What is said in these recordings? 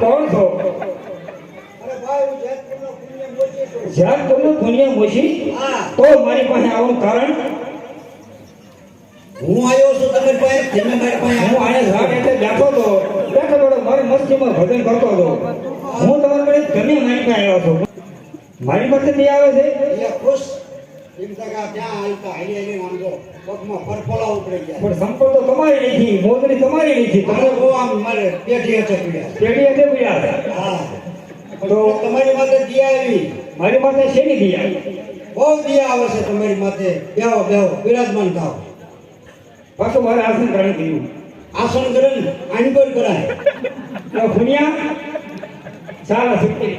કોણ છો જ્યાં તમે દુનિયા મોશી તો મારી પાસે આવવાનું કારણ. હું આવ્યો છું તમે પાસે તમે મારી પાસે હું આને રાત એટલે બેઠો હતો બેઠો હતો મારી મસ્તીમાં ભજન કરતો હતો. હું તમારી પાસે તમે મારી પાસે આવ્યો છું. મારી પાસે નહીં આવે છે? ખુશ. ટકા ત્યાં હાલતા હાલી હાલી જો પગમાં પરપોલા ઉપડી ગયા પણ સંપર્ક તો તમારી નથી મોજણી તમારી નથી તમારે બહુ આમ મારે પેઢી હશે પીડ્યા. પેઢી હશે પીડ્યા. હા. તો તમારી માથે દિયા આવી. મારી પાસે શેની દિયા બહુ દિયા આવે છે તમારી માથે. બેહો બેહો બિરાજમાન થાવ પાછું મારે આસન કરી દીધું આસન કરે આની પર કરાય. ફુનિયા સારા શક્તિ.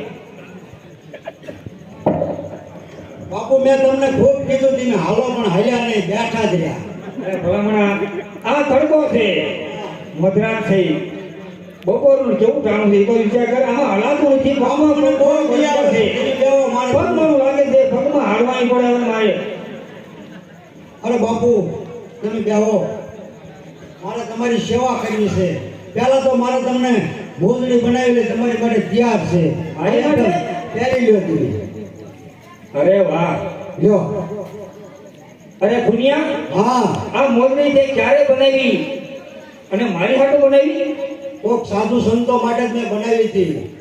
બાપુ મેં તમને ખૂબ કીધું તમે હાલો પણ હાલ્યા નહીં બેઠા જ રહ્યા. અરે ભલામણા આ તડકો છે. મધરાત છે. બપોરનું કેવું જાણું છે કોઈ વિચાર કરે? આમાં હલાતું નથી. પગમાં મને પણ બહુ મજા છે. તમે મને લાગે છે? પગમાં હાડવાની પડે એમ મારે. અરે બાપુ તમે બેહો. મારે તમારી સેવા કરવી છે. પહેલા તો મારે તમને મોજડી બનાવેલી તમારી માટે તૈયાર છે? પહેરી લ્યો અરે વાહ. લ્યો. અરે ભુનિયા હા. આ મોજડી તે ક્યારે બનાવી? અને મારી હાટુ બનાવી? કોક સાધુ સંતો માટે જ મેં બનાવી હતી.